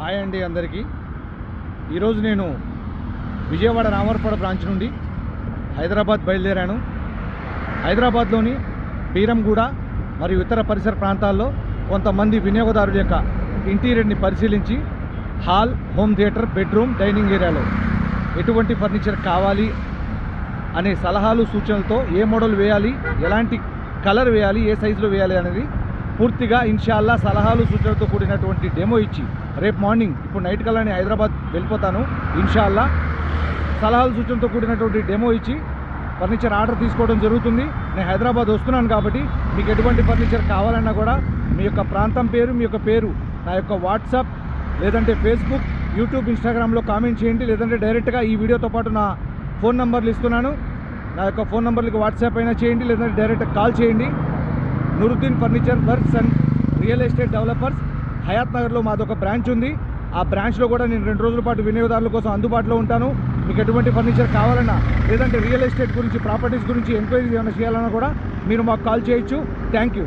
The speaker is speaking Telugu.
హాయ్ అండి అందరికీ. ఈరోజు నేను విజయవాడ రామవరపడ బ్రాంచ్ నుండి హైదరాబాద్ బయలుదేరాను. హైదరాబాద్లోని బీరంగూడ మరియు ఇతర పరిసర ప్రాంతాల్లో కొంతమంది వినియోగదారుల యొక్క ఇంటీరియర్ని పరిశీలించి hall home theatre bedroom dining ఏరియాలో ఎటువంటి ఫర్నిచర్ కావాలి అనే సలహాలు సూచనలతో ఏ మోడల్ వేయాలి ఎలాంటి కలర్ వేయాలి ఏ సైజులో వేయాలి అనేది పూర్తిగా ఇన్షాల్లా సలహాలు సూచనలతో కూడినటువంటి డెమో ఇచ్చి రేపు మార్నింగ్ ఇప్పుడు నైట్ కల్లా నేను హైదరాబాద్ వెళ్ళిపోతాను. ఇన్షాల్లా సలహాలు సూచనతో కూడినటువంటి డెమో ఇచ్చి ఫర్నిచర్ ఆర్డర్ తీసుకోవడం జరుగుతుంది. నేను హైదరాబాద్ వస్తున్నాను కాబట్టి మీకు ఎటువంటి ఫర్నిచర్ కావాలన్నా కూడా మీ యొక్క ప్రాంతం పేరు మీ యొక్క పేరు నా యొక్క వాట్సాప్ లేదంటే ఫేస్బుక్ యూట్యూబ్ ఇన్స్టాగ్రామ్లో కామెంట్ చేయండి. లేదంటే డైరెక్ట్గా ఈ వీడియోతో పాటు నా ఫోన్ నంబర్లు ఇస్తున్నాను. నా యొక్క ఫోన్ నంబర్లకి వాట్సాప్ అయినా చేయండి. లేదంటే డైరెక్ట్ కాల్ చేయండి. Nooruddin furniture works and real estate developers. Hayat నగర్లో మాది ఒక బ్రాంచ్ ఉంది. ఆ బ్రాంచ్లో కూడా నేను రెండు రోజుల పాటు వినియోగదారుల కోసం అందుబాటులో ఉంటాను. మీకు ఎటువంటి ఫర్నిచర్ కావాలన్నా లేదంటే రియల్ ఎస్టేట్ గురించి ప్రాపర్టీస్ గురించి ఎంక్వైరీస్ ఏమైనా చేయాలన్నా కూడా మీరు మాకు కాల్ చేయొచ్చు. Thank you.